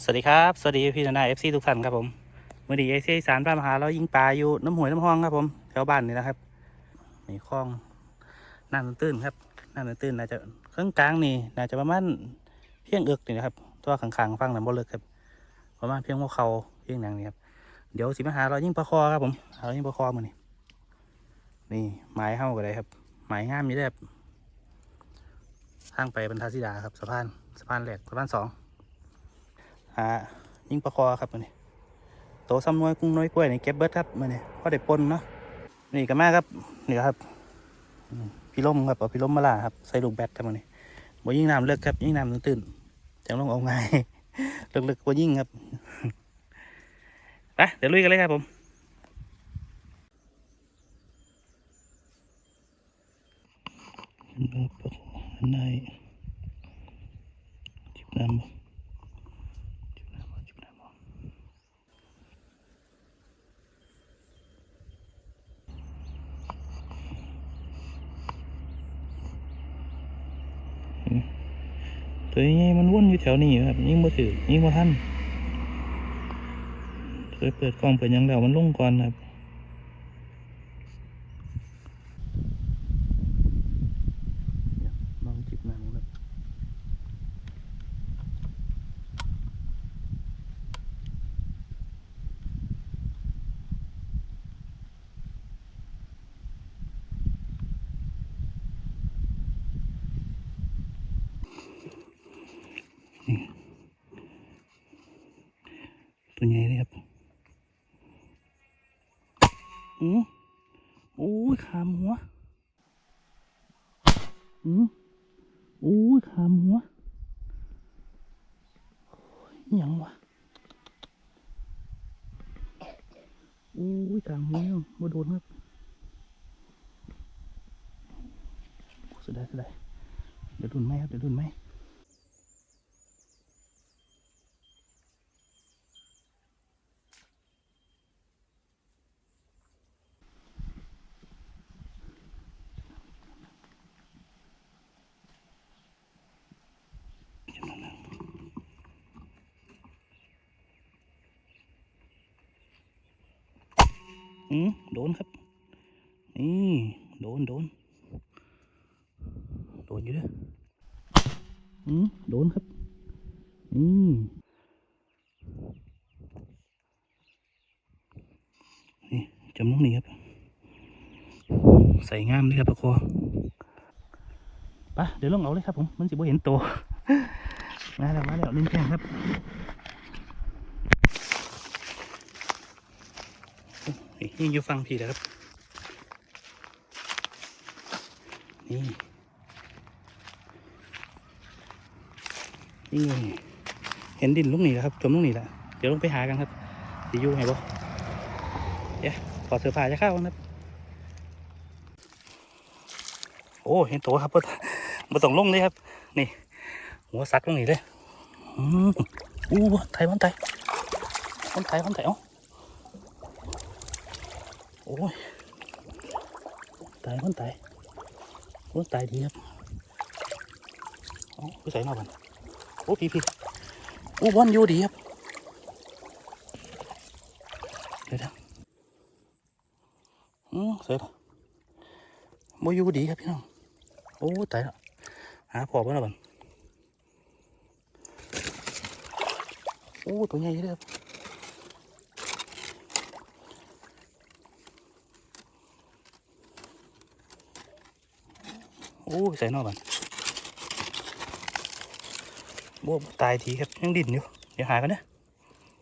สวัสดีครับ สวัสดีพี่นาเอฟซีทุกท่านครับผมมื่อดีเอซีสารพระมหาเรายิงปลาอยู่น้ำห้วยน้ำห้องครับผมแถวบ้านนี่นะครับมีคลองน้ำตื้นครับน้ำตื้นน่าจะเครื่องกลางนี่น่าจะประมาณเพียงเอือกนี่นะครับตัวขังๆฟังน้ำบ่เลิกครับประมาณเพียงหัวเขาเพียงหนังนี่ครับเดี๋ยวสิมาหาเรายิงปลาคอครับผมเรายิงปลาคอมือนี่นี่ไม้เข้ากันเลยครับไม้งามนี่แหละครับทางไปบรรทัดศิดาครับสะพานสะพานแหลกสะพานสอง หายิงปลาคอครับมือนี้โตซ้ำน้อยกุ้งน้อยกล้วยนี่เก็บเบิร์ดครับมือนี้พอได้ปนเนาะนี่ก็มาครับนี่ครับพี่ล้มครับเอาพี่ล้มมาล่าครับใส่ลูกแบตครับมือนี้บ่ยิ่งน้ำเลิกครับยิ่งน้ำตื้นจังลงเอาง่ายเลิกๆบ่ยิ่งครับไปเดี๋ยวลุยกันเลยครับผมในจิบน้ำบ่ จุดน้ำบ่จุดน้ำบ่อืม ตัวใหญ่มันวนอยู่แถวนี้ครับยิ่งบ่ถือยิ่งบ่ทันเคยเปิดกล้องเปิดยังแล้วมันลงก่อนครับลองจิบน้ำครับ ตัวใหญ่เลยครับอือโอ้ยขามหัวอือโอ้ยขามหัวยังวะโอ้ยขามหัวบ่โดนครับสียดายเสียดายเดี๋ยวดุนไหมครับเดี๋ยวดุนไหม อืมโดนครับ นี่โดนโดนโดนอยู่ด้ออืมโดนครับนี่นี่จำลงนี่ครับ ใส่งามเลยครับปะคอไปเดี๋ยวลงเอาเลยครับผม มันสิบ่เห็นตัว มาแล้วมาแล้วนึ่งแข้งครับ นี่ยังอยู่ฟังพี่นะครับ นี่ นี่ เห็นดินลูกนี่แล้วครับ จมลูกนี่แหละเดี๋ยวลงไปหากันครับสิอยู่ไงบ่เดี๋ยวขอเสื้อผ้าจะเข้าครับ โอ้เห็นตัวครับบ่บ่ต้องลงเลยครับ นี่ หัวสักลงนี่เลย อืมอู้ไทยมันไทยมันไทยมันไทยเอ้า อ้ยตายคนตายคนตายดีครับโอ้ไปใส่หน้าบันโอ้พี่พี่โอ้บอลอยู่ดีครับเดี๋ยวนะอืมเสร็จแล้วโมอยู่ดีครับพี่น้องโอ้ตายแล้วหาพอบ้านละบันโอ้ตัวใหญ่เลยครับ อ้ใส่นอกบันโบ้ตายทีครับยังดิ่นอยู่เดี๋ยวหากันนะ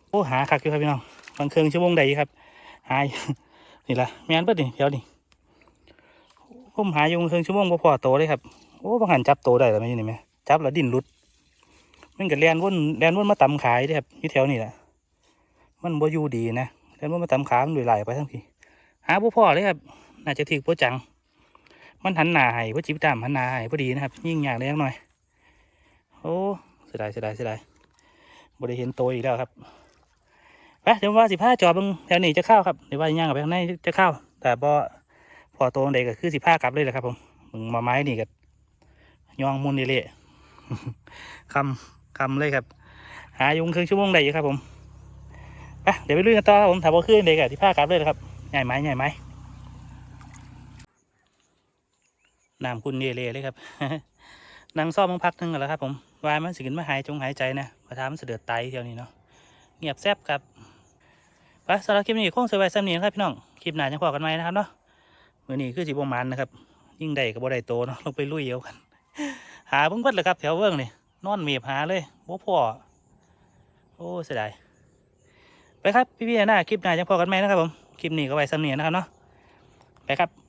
โอ้หาคักอยู่ครับพี่น้องบางเครื่องชั่วโมงใดครับ หายนี่ละแม่นเปิดนี่เดี๋ยวนี่ผมหาอยู่เครื่องชั่วโมงบ่พอโตเลยครับโอ้บางหันจับโตได้แล้วไหมนี่ไหมจับแล้วดิ่นหลุดมันก็แลนวนแลนวนมาตำขายด้ครับยู่แถวนี่แหละมันบ่อยู่ดีนะแลนวนมาตำขามันด้วยไหลไปทั้งทีหาบ่พอเลยครับน่าจะถือโปจัง มันหันหนาให้พ่อจิบตามหันหนาให้พอดีนะครับ ยิ่งอยากเลี้ยงหน่อย โอ้เสียดายเสียดายเสียดายบริเห็นโตวอีกแล้วครับไปเดี๋ยวว่าสิบห้าจอบเบึงแถวนี้จะเข้าครับเดี๋ยวว่าย่างกับไปข้างในจะเข้า แต่พอพอโตวใดก็คือสิบห้ากลับเลยแหละครับผมมึงมาไม้นี่ก็ยองมุนนี่เละคำคำเลยครับ หายุงครึ่งชั่วโมงได้อยู่ครับผมไปเดี๋ยวไปลุยกันต่อครับผมถ้าบ่ขึ้นเด็กอะที่ผ้ากลับเลยนะครับใหญ่ไหมใหญ่ไหม น้ำคุณเยเลเลยครับนั่งซ่อมมังพักหนึงกันแล้วครับ ผมวายมันสิขึ้นมาหายจงหายใจนะประทามันเสด็จไตเที่ยวนี้เนาะเงียบแซบครับไปสำหรับคลิปนี้คงสบายซ้ำนี้นะครับพี่น้องคลิปหน้าจะพอกันไหมนะครับเนาะมือนี้คือสิบประมาณนะครับ ยิ่งได้กับบ่ได้โตเนาะลงไปลุยเอากัน หาเพิ่งเบิดเลยครับแถวเบิ้งนี่นอนเมียบหาเลยบ่พอโอ้เสียดายไปครับพี่ๆหน้าคลิปหน้าจะพอกันไหมนะครับผมคลิปนี้ก็ไว้ซ้ำนี้นะครับเนาะไปครับ